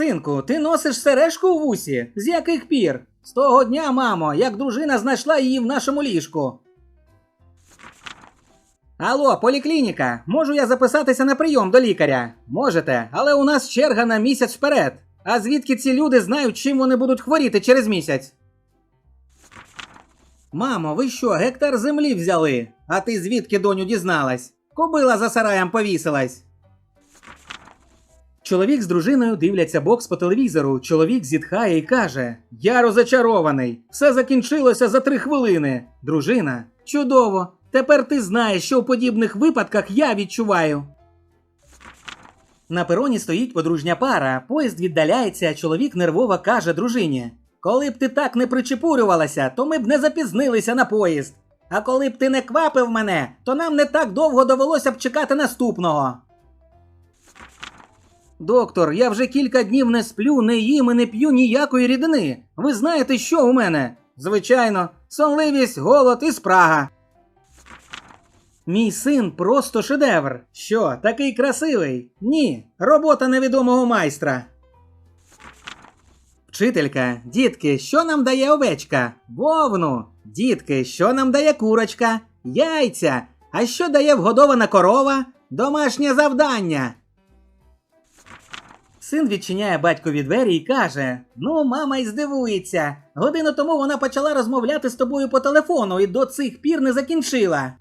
Синку, ти носиш сережку у вусі? З яких пір? З того дня, мамо, як дружина знайшла її в нашому ліжку. Алло, поліклініка, можу я записатися на прийом до лікаря? Можете, але у нас черга на місяць вперед. А звідки ці люди знають, чим вони будуть хворіти через місяць? Мамо, ви що, гектар землі взяли? А ти звідки доню дізналась? Кобила за сараєм повісилась. Чоловік з дружиною дивляться бокс по телевізору. Чоловік зітхає і каже: Я розочарований. Все закінчилося за три хвилини. Дружина, чудово. Тепер ти знаєш, що у подібних випадках я відчуваю. На пероні стоїть подружня пара, поїзд віддаляється, а чоловік нервово каже дружині: Коли б ти так не причепурювалася, то ми б не запізнилися на поїзд. А коли б ти не квапив мене, то нам не так довго довелося б чекати наступного. Доктор, я вже кілька днів не сплю, не їм і не п'ю ніякої рідини. Ви знаєте, що у мене? Звичайно, сонливість, голод і спрага. Мій син просто шедевр. Що, такий красивий? Ні, робота невідомого майстра. Вчителька, дітки, що нам дає овечка? Вовну. Дітки, що нам дає курочка? Яйця. А що дає вгодована корова? Домашнє завдання. Син відчиняє батькові двері і каже: Ну, мама й здивується. Годину тому вона почала розмовляти з тобою по телефону і до цих пір не закінчила.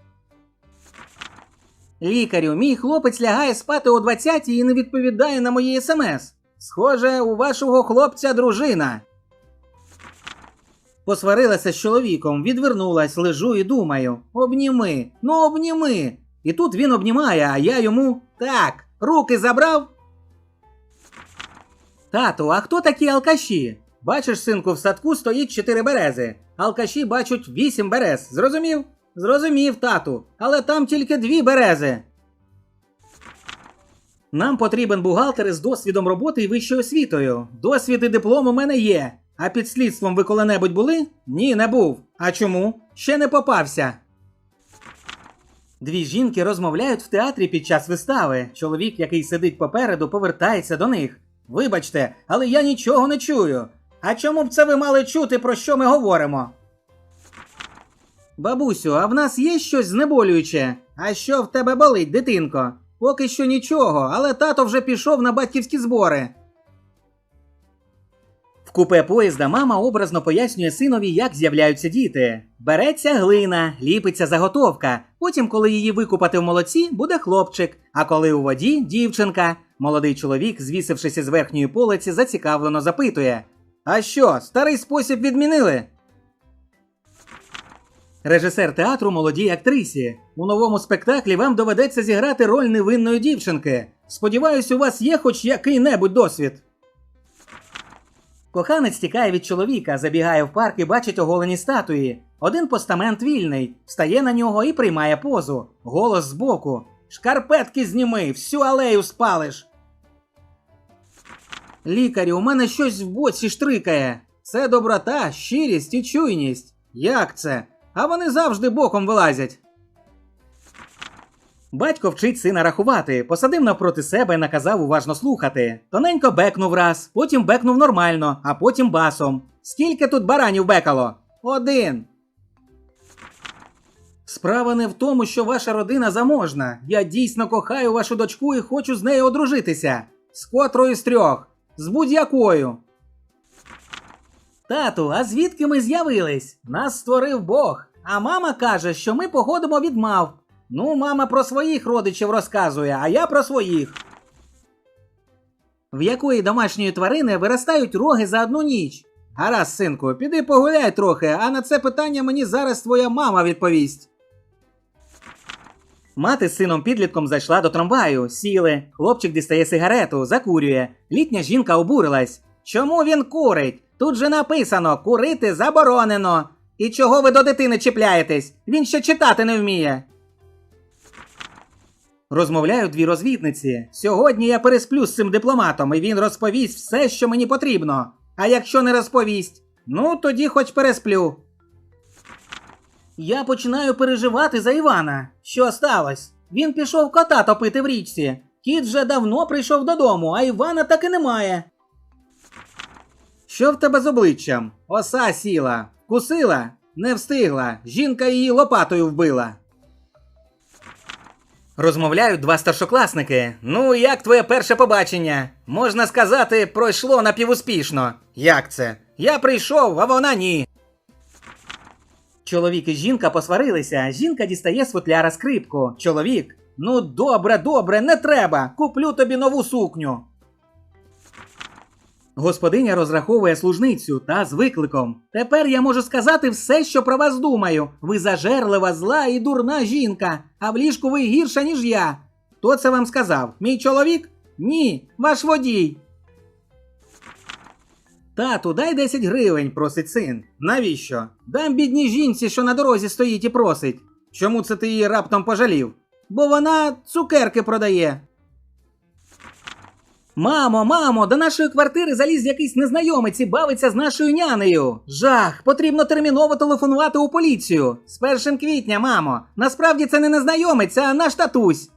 Лікарю, мій хлопець лягає спати о 20 і не відповідає на мої смс. Схоже, у вашого хлопця дружина. Посварилася з чоловіком, відвернулась, лежу і думаю: обніми, ну обніми. І тут він обнімає, а я йому так, руки забрав. Тату, а хто такі алкаші? Бачиш, синку, в садку стоїть чотири берези. Алкаші бачать вісім берез. Зрозумів? Зрозумів, тату, але там тільки дві берези. Нам потрібен бухгалтер із досвідом роботи і вищою освітою. Досвід і диплом у мене є. А під слідством ви коли-небудь були? Ні, не був. А чому? Ще не попався. Дві жінки розмовляють в театрі під час вистави. Чоловік, який сидить попереду, повертається до них. Вибачте, але я нічого не чую. А чому б це ви мали чути, про що ми говоримо? Бабусю, а в нас є щось знеболююче? А що в тебе болить, дитинко? Поки що нічого, але тато вже пішов на батьківські збори. В купе поїзда мама образно пояснює синові, як з'являються діти. Береться глина, ліпиться заготовка. Потім, коли її викупати в молоці, буде хлопчик. А коли у воді дівчинка. Молодий чоловік, звісившись із верхньої полиці, зацікавлено запитує: А що, старий спосіб відмінили? Режисер театру молодій актрисі. У новому спектаклі вам доведеться зіграти роль невинної дівчинки. Сподіваюсь, у вас є хоч який-небудь досвід. Коханець тікає від чоловіка, забігає в парк і бачить оголені статуї. Один постамент вільний, встає на нього і приймає позу. Голос збоку. Шкарпетки зніми, всю алею спалиш. Лікарю, у мене щось в боці штрикає. Це доброта, щирість і чуйність. Як це? А вони завжди боком вилазять. Батько вчить сина рахувати, посадив навпроти себе і наказав уважно слухати. Тоненько бекнув раз, потім бекнув нормально, а потім басом. Скільки тут баранів бекало? Один. Справа не в тому, що ваша родина заможна. Я дійсно кохаю вашу дочку і хочу з нею одружитися. З котрою з трьох, з будь-якою. Тату, а звідки ми з'явились? Нас створив Бог. А мама каже, що ми походимо від мав. Ну, мама про своїх родичів розказує, а я про своїх. В якої домашньої тварини виростають роги за одну ніч? Гаразд, синку, піди погуляй трохи, а на це питання мені зараз твоя мама відповість. Мати з сином підлітком зайшла до трамваю, сіли. Хлопчик дістає сигарету, закурює. Літня жінка обурилась. Чому він курить? Тут же написано курити заборонено. І чого ви до дитини чіпляєтесь? Він ще читати не вміє. Розмовляють дві розвідниці. Сьогодні я пересплю з цим дипломатом, і він розповість все, що мені потрібно. А якщо не розповість, ну тоді хоч пересплю. Я починаю переживати за Івана. Що сталося? Він пішов кота топити в річці. Кіт вже давно прийшов додому, а Івана так і немає. Що в тебе з обличчям? Оса сіла. Кусила? Не встигла. Жінка її лопатою вбила. Розмовляють два старшокласники. Ну, як твоє перше побачення? Можна сказати, пройшло напівуспішно. Як це? Я прийшов, а вона ні. Чоловік і жінка посварилися. Жінка дістає з футляра скрипку. Чоловік. Ну, добре, добре, не треба. Куплю тобі нову сукню. Господиня розраховує служницю та з викликом. Тепер я можу сказати все, що про вас думаю. Ви зажерлива, зла і дурна жінка, а в ліжку ви гірша, ніж я. Хто це вам сказав? Мій чоловік? Ні, ваш водій. Тату, дай 10 гривень, просить син. Навіщо? Дам бідній жінці, що на дорозі стоїть і просить. Чому це ти її раптом пожалів? Бо вона цукерки продає. Мамо, мамо, до нашої квартири заліз якийсь незнайомець і бавиться з нашою нянею. Жах, потрібно терміново телефонувати у поліцію. З першим квітня, мамо. Насправді це не незнайомець, а наш татусь.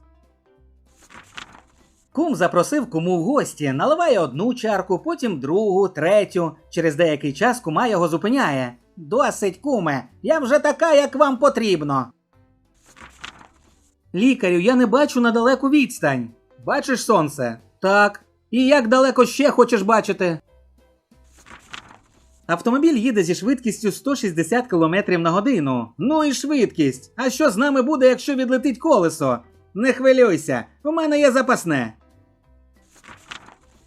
Кум запросив куму в гості, наливає одну чарку, потім другу, третю. Через деякий час кума його зупиняє. Досить, куме, я вже така, як вам потрібно. Лікарю, я не бачу на далеку відстань. Бачиш сонце? Так. І як далеко ще хочеш бачити? Автомобіль їде зі швидкістю 160 км на годину. Ну і швидкість. А що з нами буде, якщо відлетить колесо? Не хвилюйся, у мене є запасне.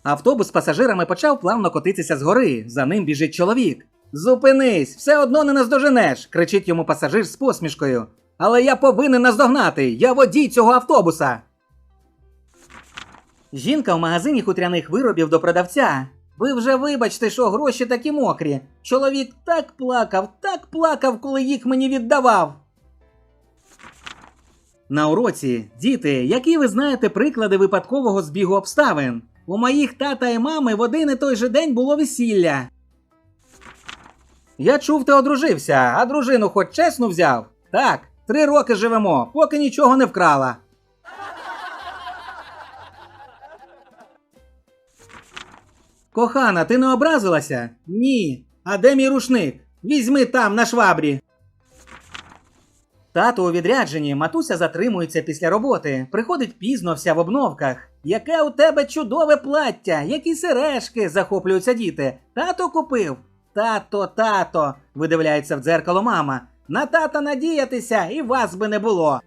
Автобус з пасажирами почав плавно котитися з гори. За ним біжить чоловік. Зупинись, все одно не наздоженеш, кричить йому пасажир з посмішкою. Але я повинен наздогнати. Я водій цього автобуса. Жінка в магазині хутряних виробів до продавця. Ви вже вибачте, що гроші такі мокрі. Чоловік так плакав, так плакав, коли їх мені віддавав. На уроці, діти, які ви знаєте приклади випадкового збігу обставин? У моїх тата і мами в один і той же день було весілля. Я чув, ти одружився, а дружину хоч чесно взяв? Так, три роки живемо, поки нічого не вкрала. Кохана, ти не образилася? Ні. А де мій рушник? Візьми там, на швабрі. Тато у відрядженні, матуся затримується після роботи, приходить пізно вся в обновках. Яке у тебе чудове плаття, які сережки, захоплюються діти. Тато купив. Тато, тато, видивляється в дзеркало мама. На тата надіятися і вас би не було.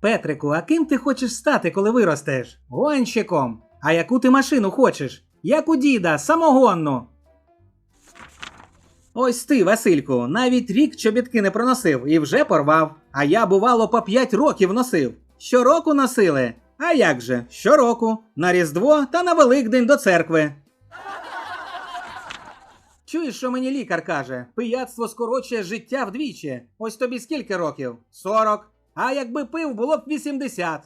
Петрику, а ким ти хочеш стати, коли виростеш? Гонщиком. А яку ти машину хочеш? Як у діда, самогонну. Ось ти, Васильку, навіть рік чобітки не проносив і вже порвав. А я, бувало, по 5 років носив. Щороку носили. А як же? Щороку, на Різдво та на Великдень до церкви. Чуєш, що мені лікар каже? Пияцтво скорочує життя вдвічі. Ось тобі скільки років? 40. А якби пив, було б 80.